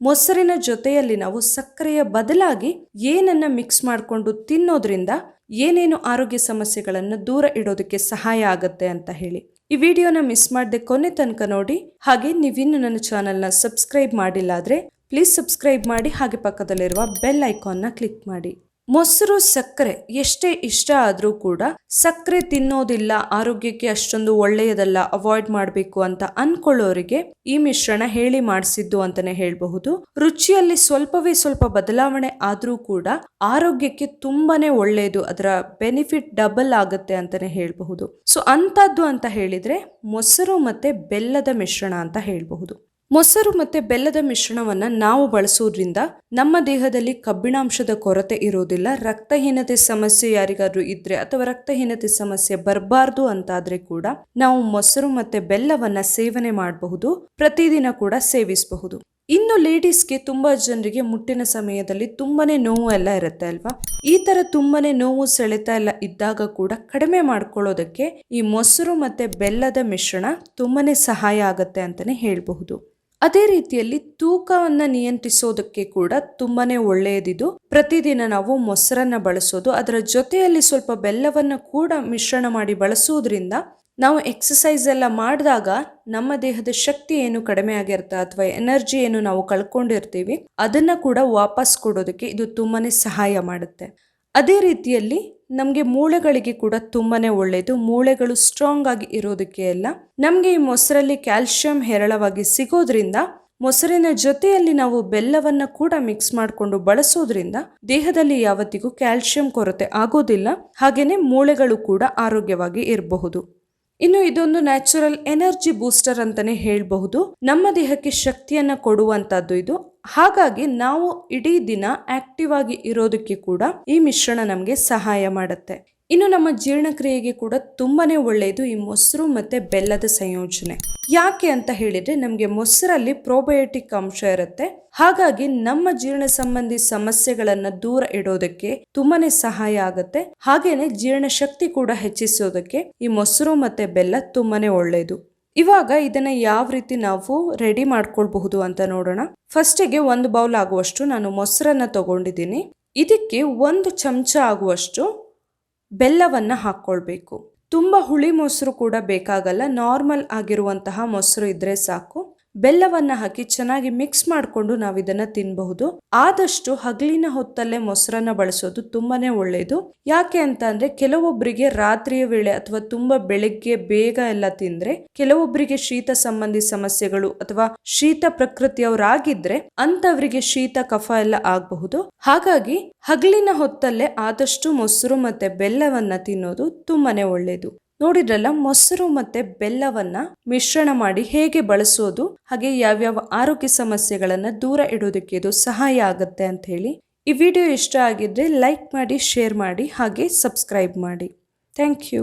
ಮೊಸರಿನ ಜೊತೆಯಲ್ಲಿ ನಾವು ಸಕ್ಕರೆಯ ಬದಲಾಗಿ ಏನನ್ನ ಮಿಕ್ಸ್ ಮಾಡಿಕೊಂಡು ತಿನ್ನೋದ್ರಿಂದ ಏನೇನು ಆರೋಗ್ಯ ಸಮಸ್ಯೆಗಳನ್ನು ದೂರ ಇಡೋದಕ್ಕೆ ಸಹಾಯ ಆಗುತ್ತೆ ಅಂತ ಹೇಳಿ. ಈ ವಿಡಿಯೋನ ಮಿಸ್ ಮಾಡದೆ ಕೊನೆ ತನಕ ನೋಡಿ. ಹಾಗೆ ನೀವಿನ್ನು ನನ್ನ ಚಾನೆಲ್ನ ಸಬ್ಸ್ಕ್ರೈಬ್ ಮಾಡಿಲ್ಲ ಆದರೆ, ಪ್ಲೀಸ್ ಸಬ್ಸ್ಕ್ರೈಬ್ ಮಾಡಿ ಹಾಗೆ ಪಕ್ಕದಲ್ಲಿರುವ ಬೆಲ್ ಐಕಾನ್ನ ಕ್ಲಿಕ್ ಮಾಡಿ. ಮೊಸರು ಸಕ್ಕರೆ ಎಷ್ಟೇ ಇಷ್ಟ ಆದರೂ ಕೂಡ ಸಕ್ಕರೆ ತಿನ್ನೋದಿಲ್ಲ, ಆರೋಗ್ಯಕ್ಕೆ ಅಷ್ಟೊಂದು ಒಳ್ಳೆಯದಲ್ಲ ಅವಾಯ್ಡ್ ಮಾಡಬೇಕು ಅಂತ ಅನ್ಕೊಳ್ಳೋರಿಗೆ ಈ ಮಿಶ್ರಣ ಹೇಳಿ ಮಾಡಿಸಿದ್ದು ಅಂತಾನೆ ಹೇಳಬಹುದು. ರುಚಿಯಲ್ಲಿ ಸ್ವಲ್ಪವೇ ಸ್ವಲ್ಪ ಬದಲಾವಣೆ ಆದರೂ ಕೂಡ ಆರೋಗ್ಯಕ್ಕೆ ತುಂಬಾನೇ ಒಳ್ಳೆಯದು, ಅದರ ಬೆನಿಫಿಟ್ ಡಬಲ್ ಆಗುತ್ತೆ ಅಂತಾನೆ ಹೇಳಬಹುದು. ಸೊ ಅಂತದ್ದು ಅಂತ ಹೇಳಿದ್ರೆ ಮೊಸರು ಮತ್ತೆ ಬೆಲ್ಲದ ಮಿಶ್ರಣ ಅಂತ ಹೇಳಬಹುದು. ಮೊಸರು ಮತ್ತೆ ಬೆಲ್ಲದ ಮಿಶ್ರಣವನ್ನ ನಾವು ಬಳಸೋದ್ರಿಂದ ನಮ್ಮ ದೇಹದಲ್ಲಿ ಕಬ್ಬಿಣಾಂಶದ ಕೊರತೆ ಇರೋದಿಲ್ಲ, ರಕ್ತಹೀನತೆ ಸಮಸ್ಯೆ ಯಾರಿಗಾದ್ರೂ ಇದ್ರೆ ಅಥವಾ ರಕ್ತಹೀನತೆ ಸಮಸ್ಯೆ ಬರಬಾರ್ದು ಅಂತಾದ್ರೆ ಕೂಡ ನಾವು ಮೊಸರು ಮತ್ತೆ ಬೆಲ್ಲವನ್ನ ಸೇವನೆ ಮಾಡಬಹುದು, ಪ್ರತಿದಿನ ಕೂಡ ಸೇವಿಸಬಹುದು. ಇನ್ನು ಲೇಡೀಸ್ಗೆ ತುಂಬಾ ಜನರಿಗೆ ಮುಟ್ಟಿನ ಸಮಯದಲ್ಲಿ ತುಂಬಾನೇ ನೋವು ಎಲ್ಲ ಇರುತ್ತೆ ಅಲ್ವಾ? ಈ ತರ ತುಂಬಾನೇ ನೋವು ಸೆಳೆತ ಎಲ್ಲ ಇದ್ದಾಗ ಕೂಡ ಕಡಿಮೆ ಮಾಡ್ಕೊಳ್ಳೋದಕ್ಕೆ ಈ ಮೊಸರು ಮತ್ತೆ ಬೆಲ್ಲದ ಮಿಶ್ರಣ ತುಂಬಾನೇ ಸಹಾಯ ಆಗುತ್ತೆ ಅಂತಾನೆ ಹೇಳಬಹುದು. ಅದೇ ರೀತಿಯಲ್ಲಿ ತೂಕವನ್ನು ನಿಯಂತ್ರಿಸೋದಕ್ಕೆ ಕೂಡ ತುಂಬಾ ಒಳ್ಳೆಯದಿದು. ಪ್ರತಿದಿನ ನಾವು ಮೊಸರನ್ನ ಬಳಸೋದು, ಅದರ ಜೊತೆಯಲ್ಲಿ ಸ್ವಲ್ಪ ಬೆಲ್ಲವನ್ನು ಕೂಡ ಮಿಶ್ರಣ ಮಾಡಿ ಬಳಸುವುದರಿಂದ ನಾವು ಎಕ್ಸಸೈಸ್ ಎಲ್ಲ ಮಾಡಿದಾಗ ನಮ್ಮ ದೇಹದ ಶಕ್ತಿ ಏನು ಕಡಿಮೆ ಆಗಿರುತ್ತೆ ಅಥವಾ ಎನರ್ಜಿ ಏನು ನಾವು ಕಳ್ಕೊಂಡಿರ್ತೀವಿ, ಅದನ್ನು ಕೂಡ ವಾಪಸ್ ಕೊಡೋದಕ್ಕೆ ಇದು ತುಂಬಾ ಸಹಾಯ ಮಾಡುತ್ತೆ. ಅದೇ ರೀತಿಯಲ್ಲಿ ನಮಗೆ ಮೂಳೆಗಳಿಗೆ ಕೂಡ ತುಂಬಾ ಒಳ್ಳೆಯದು ಮೂಳೆಗಳು ಸ್ಟ್ರಾಂಗ್ ಆಗಿ ಇರೋದಕ್ಕೆ ಎಲ್ಲ ನಮಗೆ ಈ ಮೊಸರಲ್ಲಿ ಕ್ಯಾಲ್ಶಿಯಂ ಹೇರಳವಾಗಿ ಸಿಗೋದ್ರಿಂದ, ಮೊಸರಿನ ಜೊತೆಯಲ್ಲಿ ನಾವು ಬೆಲ್ಲವನ್ನು ಕೂಡ ಮಿಕ್ಸ್ ಮಾಡಿಕೊಂಡು ಬಳಸೋದ್ರಿಂದ ದೇಹದಲ್ಲಿ ಯಾವತ್ತಿಗೂ ಕ್ಯಾಲ್ಶಿಯಂ ಕೊರತೆ ಆಗೋದಿಲ್ಲ. ಹಾಗೆಯೇ ಮೂಳೆಗಳು ಕೂಡ ಆರೋಗ್ಯವಾಗಿ ಇರಬಹುದು. ಇನ್ನು ಇದೊಂದು ನ್ಯಾಚುರಲ್ ಎನರ್ಜಿ ಬೂಸ್ಟರ್ ಅಂತಾನೆ ಹೇಳಬಹುದು. ನಮ್ಮ ದೇಹಕ್ಕೆ ಶಕ್ತಿಯನ್ನ ಕೊಡುವಂತದ್ದು ಇದು. ಹಾಗಾಗಿ ನಾವು ಇಡೀ ದಿನ ಆಕ್ಟಿವ್ ಆಗಿ ಇರೋದಕ್ಕೆ ಕೂಡ ಈ ಮಿಶ್ರಣ ನಮಗೆ ಸಹಾಯ ಮಾಡುತ್ತೆ. ಇನ್ನು ನಮ್ಮ ಜೀರ್ಣಕ್ರಿಯೆಗೆ ಕೂಡ ತುಂಬಾನೇ ಒಳ್ಳೆಯದು ಈ ಮೊಸರು ಮತ್ತೆ ಬೆಲ್ಲದ ಸಂಯೋಜನೆ. ಯಾಕೆ ಅಂತ ಹೇಳಿದ್ರೆ ನಮಗೆ ಮೊಸರಲ್ಲಿ ಪ್ರೋಬಯೋಟಿಕ್ ಅಂಶ ಇರುತ್ತೆ. ಹಾಗಾಗಿ ನಮ್ಮ ಜೀರ್ಣ ಸಂಬಂಧಿ ಸಮಸ್ಯೆಗಳನ್ನ ದೂರ ಇಡೋದಕ್ಕೆ ತುಂಬಾನೇ ಸಹಾಯ ಆಗುತ್ತೆ. ಹಾಗೇನೆ ಜೀರ್ಣ ಶಕ್ತಿ ಕೂಡ ಹೆಚ್ಚಿಸೋದಕ್ಕೆ ಈ ಮೊಸರು ಮತ್ತೆ ಬೆಲ್ಲ ತುಂಬಾನೇ ಒಳ್ಳೆಯದು. ಇವಾಗ ಇದನ್ನ ಯಾವ ರೀತಿ ನಾವು ರೆಡಿ ಮಾಡ್ಕೊಳ್ಬಹುದು ಅಂತ ನೋಡೋಣ. ಫಸ್ಟಿಗೆ ಒಂದು ಬೌಲ್ ಆಗುವಷ್ಟು ನಾನು ಮೊಸರನ್ನ ತಗೊಂಡಿದ್ದೀನಿ. ಇದಕ್ಕೆ ಒಂದು ಚಮಚ ಆಗುವಷ್ಟು ಬೆಲ್ಲವನ್ನ ಹಾಕ್ಕೊಳ್ಬೇಕು. ತುಂಬ ಹುಳಿ ಮೊಸರು ಕೂಡ ಬೇಕಾಗಲ್ಲ ನಾರ್ಮಲ್ ಆಗಿರುವಂತಹ ಮೊಸರು ಇದ್ರೆ ಸಾಕು. ಬೆಲ್ಲವನ್ನ ಹಾಕಿ ಚೆನ್ನಾಗಿ ಮಿಕ್ಸ್ ಮಾಡಿಕೊಂಡು ನಾವು ಇದನ್ನ ತಿನ್ನಬಹುದು ಆದಷ್ಟು ಹಗಲಿನ ಹೊತ್ತಲ್ಲೇ ಮೊಸರನ್ನ ಬಳಸೋದು ತುಂಬಾನೇ ಒಳ್ಳೆಯದು ಯಾಕೆ ಅಂತ ಅಂದ್ರೆ ಕೆಲವೊಬ್ಬರಿಗೆ ರಾತ್ರಿಯ ವೇಳೆ ಅಥವಾ ತುಂಬಾ ಬೆಳಿಗ್ಗೆ ಬೇಗ ಎಲ್ಲ ತಿಂದ್ರೆ ಕೆಲವೊಬ್ಬರಿಗೆ ಶೀತ ಸಂಬಂಧಿ ಸಮಸ್ಯೆಗಳು ಅಥವಾ ಶೀತ ಪ್ರಕೃತಿಯವರಾಗಿದ್ರೆ ಅಂತವರಿಗೆ ಶೀತ, ಕಫ ಎಲ್ಲ ಆಗಬಹುದು. ಹಾಗಾಗಿ ಹಗಲಿನ ಹೊತ್ತಲ್ಲೇ ಆದಷ್ಟು ಮೊಸರು ಮತ್ತೆ ಬೆಲ್ಲವನ್ನ ತಿನ್ನೋದು ತುಂಬಾನೇ ಒಳ್ಳೆಯದು ನೋಡಿದ್ರಲ್ಲ, ಮೊಸರು ಮತ್ತೆ ಬೆಲ್ಲವನ್ನ ಮಿಶ್ರಣ ಮಾಡಿ ಹೇಗೆ ಬಳಸೋದು? ಹಾಗೆ ಯಾವ್ಯಾವ ಆರೋಗ್ಯ ಸಮಸ್ಯೆಗಳನ್ನು ದೂರ ಇಡೋದಕ್ಕೆ ಇದು ಸಹಾಯ ಆಗುತ್ತೆ ಅಂತ ಹೇಳಿ. ಈ ವಿಡಿಯೋ ಇಷ್ಟ ಆಗಿದ್ರೆ ಲೈಕ್ ಮಾಡಿ, ಶೇರ್ ಮಾಡಿ, ಹಾಗೆ ಸಬ್ಸ್ಕ್ರೈಬ್ ಮಾಡಿ. Thank you.